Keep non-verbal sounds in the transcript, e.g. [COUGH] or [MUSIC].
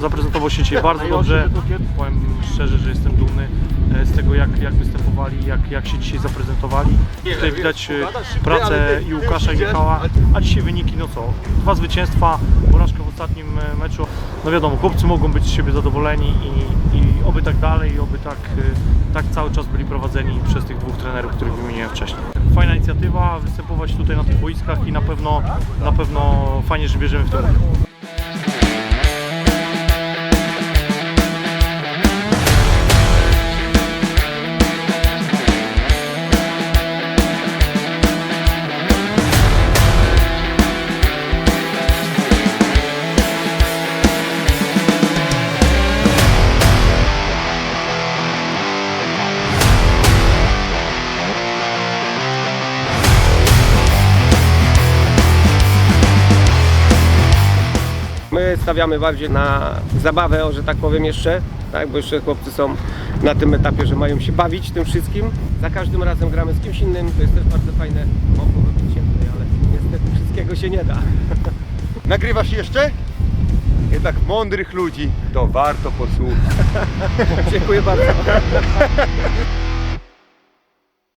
zaprezentował się dzisiaj bardzo dobrze. Powiem szczerze, że jestem dumny e, z tego, jak, jak występowali, jak, jak się dzisiaj zaprezentowali. Tutaj widać e, pracę i Łukasza i Michała, a dzisiaj wyniki, no co, dwa zwycięstwa, porażka w ostatnim e, meczu. No wiadomo, chłopcy mogą być z siebie zadowoleni i, i oby tak dalej, i oby tak, tak cały czas byli prowadzeni przez tych dwóch trenerów, których wymieniłem wcześniej. Fajna inicjatywa, występować tutaj na tych boiskach i na pewno, na pewno fajnie, że bierzemy w tym udział. My stawiamy bardziej na zabawę, że tak powiem jeszcze, tak, bo jeszcze chłopcy są na tym etapie, że mają się bawić tym wszystkim. Za każdym razem gramy z kimś innym, to jest też bardzo fajne. Ciemniej, ale niestety wszystkiego się nie da. [LAUGHS] Nagrywasz jeszcze? Jednak mądrych ludzi to warto posłuchać. [LAUGHS] Dziękuję bardzo. [LAUGHS]